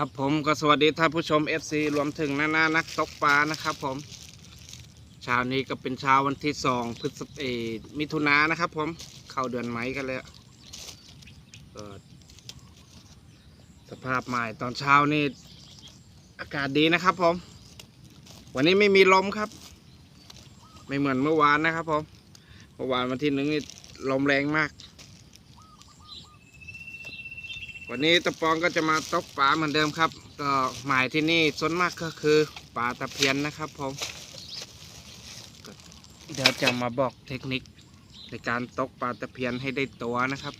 ครับผมก็สวัสดีท่านผู้ชม FC รวมถึงหน้าหน้านักตกปลานะครับผมเช้านี้ก็เป็นเช้าวันที่สองพฤษภามิถุนายนนะครับ ผมเข้าเดือนไหมกันเลยก็สภาพใหม่ตอนเช้านี่อากาศดีนะครับ ผม วันนี้ไม่มีลมครับ ไม่เหมือนเมื่อวานนะครับ ผมเมื่อวานวันที่หนึ่งนี่ลมแรงมาก วันนี้ตะปองก็จะมาตกปลาเหมือนเดิมครับ ก็หมายที่นี่ส่วนมากก็คือปลาตะเพียนนะครับผมเดี๋ยวจะมาบอกเทคนิคในการตกปลาตะเพียนให้ได้ตัวนะครับ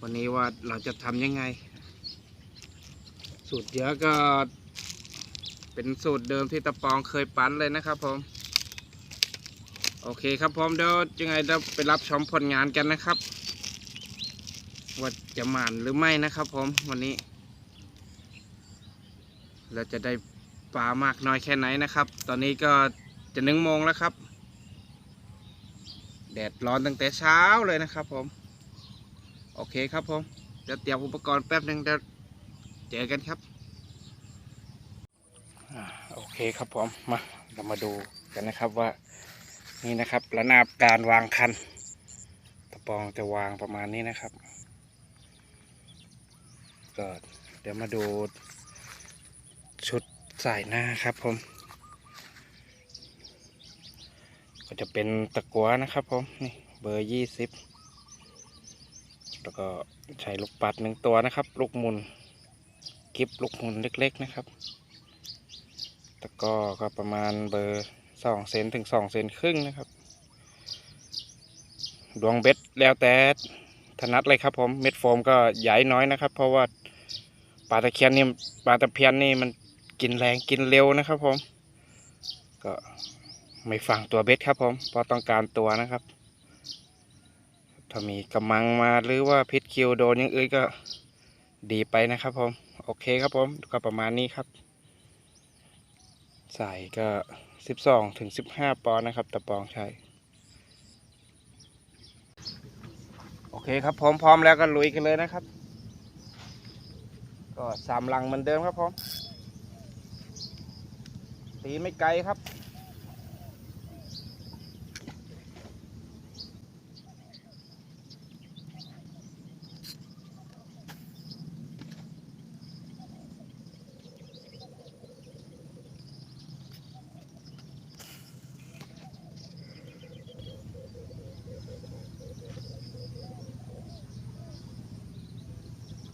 วันนี้ว่าเราจะทำยังไง สูตรเยอะก็ เป็นสูตรเดิมที่ตะปองเคยปั้นเลยนะครับผมโอเคครับผมเดี๋ยวยังไงเดี๋ยวไปรับชมผลงานกันนะครับ ว่าจะหมานหรือไม่นะครับผมวันนี้ เราจะได้ปลามากน้อยแค่ไหนนะครับ ตอนนี้ก็จะหนึ่งโมงแล้วครับ แดดร้อนตั้งแต่เช้าเลยนะครับผม โอเคครับผมเดี๋ยวเตรียมอุปกรณ์แป๊บหนึ่งเดี๋ยวเจอกันครับโอเคครับผมมาเรามาดูกันนะครับว่านี่นะครับระนาบการวางคันตะปองจะวางประมาณนี้นะครับ ก็เดี๋ยวมาดูชุดสายหน้าครับผม ก็จะเป็นตะกัวนะครับผม นี่เบอร์ยี่สิบแล้วก็ใช้ลูกปัดหนึ่งตัวนะครับ ลูกมุนกิบลูกมุนเล็ก ๆนะครับ ตะก้อก็ประมาณเบอร์สองเซนถึงสองเซนครึ่งนะครับ ดวงเบ็ดแล้วแต่ถนัดเลยครับผม เม็ดโฟมก็ใหญ่น้อยนะครับ เพราะว่า ปลาตะเคียนนี่ปลาตะเพียนนี่มันกินแรงกินเร็วนะครับผม ก็ไม่ฟังตัวเบ็ดครับผมเพราะต้องการตัวนะครับ ถ้ามีกำมังมาหรือว่าพิษคิวโดนย่างอื่นก็ดีไปนะครับผม โอเคครับผมก็ประมาณนี้ครับใส่ก็สิบสองถึงสิบห้าปอนนะครับ ตะปองใช้โอเคครับผมพร้อมแล้วก็ลุยกันเลยนะครับ ก็สามลังเหมือนเดิมครับผมตีไม่ไกลครับ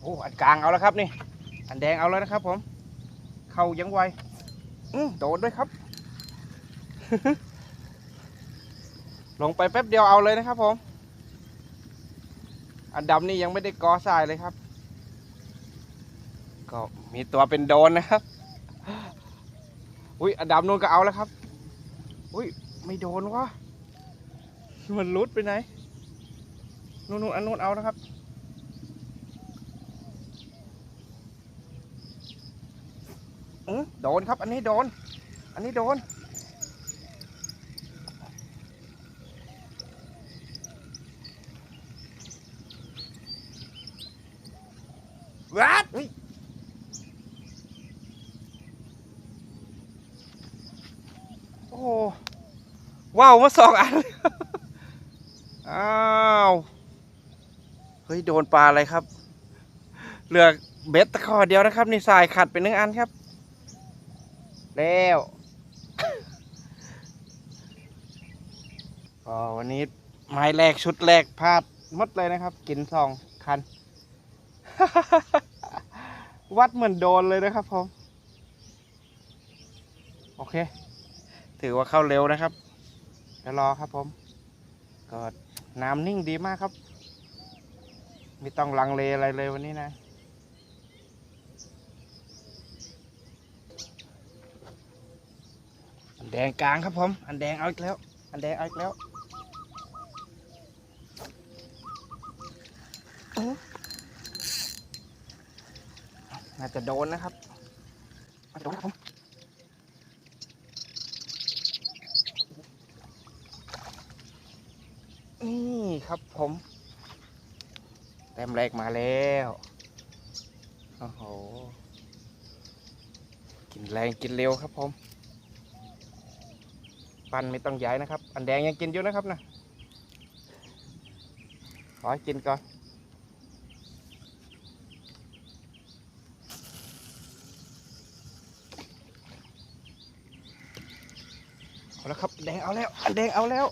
โอ้อันกลางเอาแล้วครับนี่ อันแดงเอาแล้วนะครับผม เข้ายังไวอืโดดด้วยครับ ลงไปแป๊บเดียวเอาเลยนะครับผม อันดำนี่ยังไม่ได้กอทรายเลยครับ ก็มีตัวเป็นโดนนะครับ อุ้ยอันดำนู่นก็เอาแล้วครับ อุ้ยไม่โดนวะมันลุดไปไหน นู่นนู่นอันนู้นเอานะครับ เออโดนครับ อันนี้โดน อันนี้โดน วัดอุ๊ยโอ้โหว้าวมาสองอัน อ้าว เฮ้ย โดนปลาอะไรครับ เหลือเบ็ดตะขอเดียวนะครับ นี่สายขัดเป็นหนึ่งอันครับ แล้วก็วันนี้ไม้แรกชุดแรกพลาดหมดเลยนะครับ กินสองคัน วัดเหมือนโดนเลยนะครับผม โอเค ถือว่าเข้าเร็วนะครับเดี๋ยวรอครับผมก็น้ำนิ่งดีมากครับ ไม่ต้องลังเลอะไรเลยวันนี้นะ อัน แดงกลางครับผมอันแดงเอาอีกแล้ว อันแดงเอาอีกแล้วโอ้น่าจะโดนนะครับน่าจะโดนครับผมนี่ครับผมแต้มแรกมาแล้วโอ้โหกินแรงกินเร็วครับผม ปั้นไม่ต้องย้ายนะครับ อันแดงยังกินอยู่นะครับนะขอให้กินก่อนเอาแล้วครับแดงเอาแล้ว อันแดงเอาแล้ว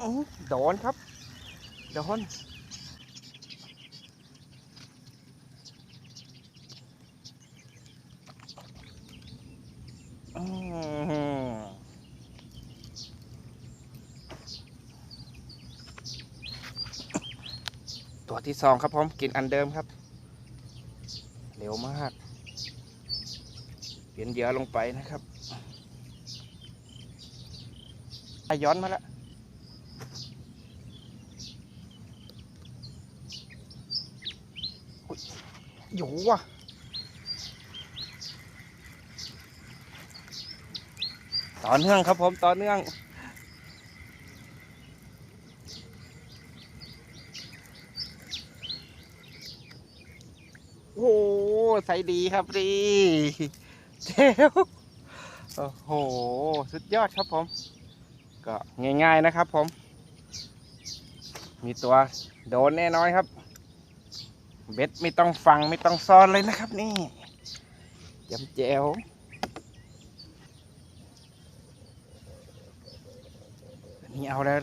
อ๋อโดนครับโดน ตัวที่สองครับผมกินอันเดิมครับ เร็วมาก เปลี่ยนเหยื่อลงไปนะครับย้อนมาแล้วอยู่ว่ะต่อเนื่องครับผมต่อเนื่อง โอ้โห ใส่ดีครับดีเจ้วโอ้โห สุดยอดครับผม ก็ง่ายๆนะครับผม มีตัวโดนแน่นอนครับ เบ็ดไม่ต้องฟังไม่ต้องซ่อนเลยนะครับนี่จำแจวนี่เอาแล้ว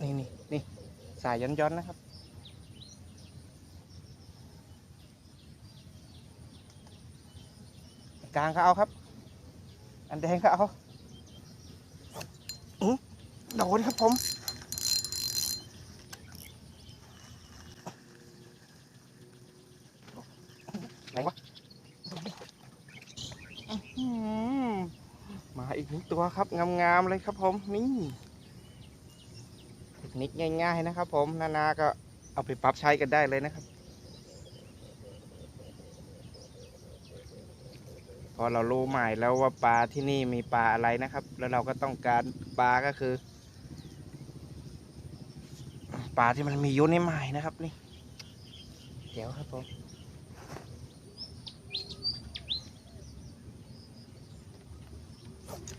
นี่นี่นี่สายย้อนๆนะครับ กลางก็เอาครับ อันแดงก็เอาอื้อโดนครับผมไหนวะอื้อหือมาอีกหนึ่งตัวครับ งามๆเลยครับผมนี่เทคนิคง่าย ๆ นะครับผม นานาก็เอาไปปรับใช้กันได้เลยนะครับ พอเรารู้หมายแล้วว่าปลาที่นี่มีปลาอะไรนะครับ แล้วเราก็ต้องการปลาก็คือปลาที่มันมีอยู่ในหมายนะครับนี่เดี๋ยวครับผม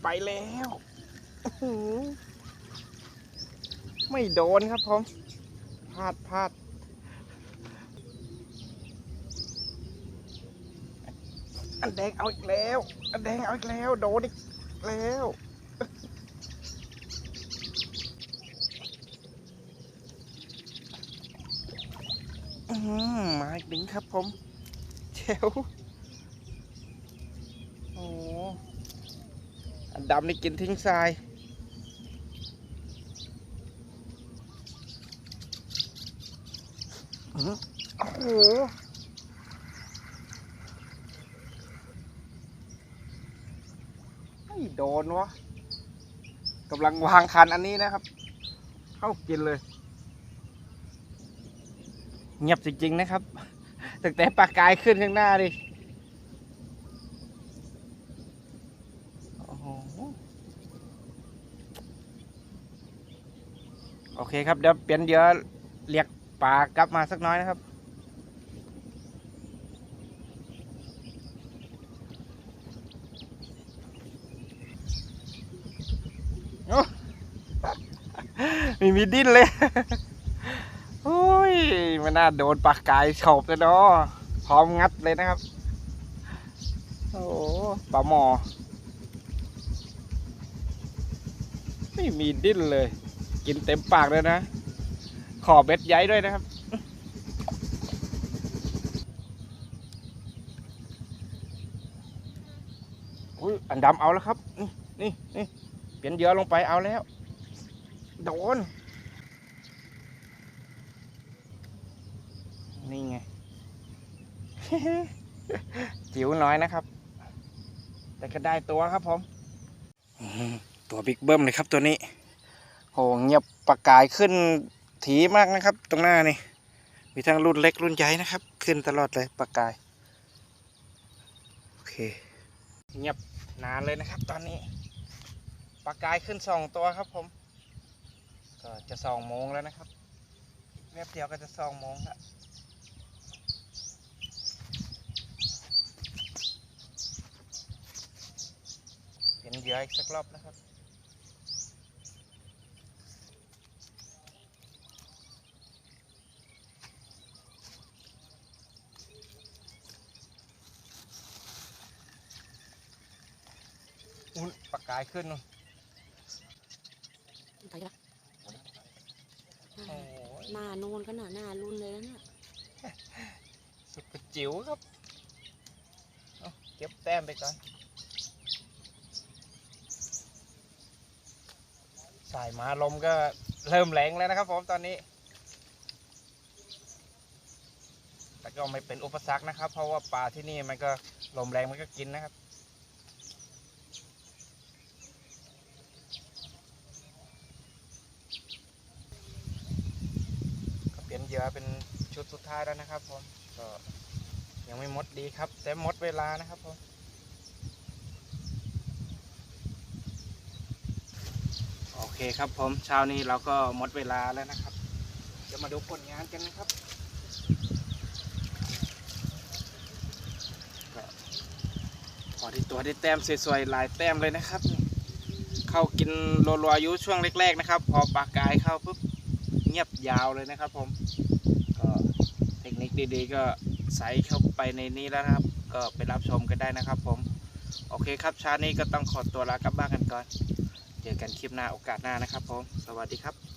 ไปแล้วไม่โดนครับผมพลาดพลาด อัน แดงเอาอีกแล้วอันแดงเอาอีกแล้ว โดนอีกแล้ว อืมมาอีกหนึ่งครับผมเจ้วโอ้อันดำนี่กินทิ้งทรายอื้อโอ้โห ไม่ โดนวะกำลังวางคันอันนี้นะครับ เข้ากินเลย เงียบจริง ๆ นะครับตั้งแต่ปากกายขึ้นข้างหน้าดิโอ้โหโอเคครับเดี๋ยวเปลี่ยนเดี๋ยวเรียกปลากลับมาสักน้อยนะครับ มีดิ้นเลยโอ้ยมันน่าโดนปากกายฉบเลยเนาะพร้อมงัดเลยนะครับ โอ้ปลาหมอ ไม่มีดิ้นเลย กินเต็มปากเลยนะ ขอเบ็ดใหญ่ด้วยนะครับอุ้ยอันดำเอาแล้วครับ นี่นี่นี่เปลี่ยนเยื่อลงไปเอาแล้ว โดน นี่ไง จิ๋วน้อยนะครับ แต่ก็ได้ตัวครับผม ตัวบิ๊กเบิ้มเลยครับตัวนี้โหเงียบประกายขึ้นถีมากนะครับ ตรงหน้านี่ มีทั้งรุ่นเล็กรุ่นใหญ่นะครับ ขึ้นตลอดเลยประกาย โอเค เงียบนานเลยนะครับ ตอนนี้ประกายขึ้นสองตัวครับผม ก็จะสองโมงแล้วนะครับแป๊บเดียวก็จะสองโมงละ เหยื่ออีกสักรอบนะครับ อุ้ยปากกายขึ้นนู่นถอยละโอ้ยหน้าโนนก็หน้าหน้ารุนเลยนะเนี่ยสุดกระจิ๋วครับเอาเก็บแต้มไปก่อน สายมาลมก็เริ่มแรงแล้วนะครับผมตอนนี้ แต่ก็ไม่เป็นอุปสรรคนะครับ เพราะว่าปลาที่นี่มันก็ลมแรงมันก็กินนะครับเปลี่ยนเหยื่อเป็นชุดสุดท้ายแล้วนะครับผมก็ยังไม่หมดดีครับ แต่หมดเวลานะครับผมโอ เคครับผมเช้านี้เราก็หมดเวลาแล้วนะครับ จะมาดูผลงานกันนะครับก็พอที่ตัวได้แต้มสวยๆหลายแต้มเลยนะครับ เข้ากินโลโลอายุช่วงแรกๆนะครับ พอปลากายเข้าปุ๊บเงียบยาวเลยนะครับ ผมก็เทคนิคดีๆ ก็ใส่เข้าไปในนี้แล้วนะครับ ก็ไปรับชมกันได้นะครับ ผม โอเคครับเช้านี้ก็ต้องขอตัวลากลับบ้านกันก่อน เจอกันคลิปหน้าโอกาสหน้านะครับผม สวัสดีครับ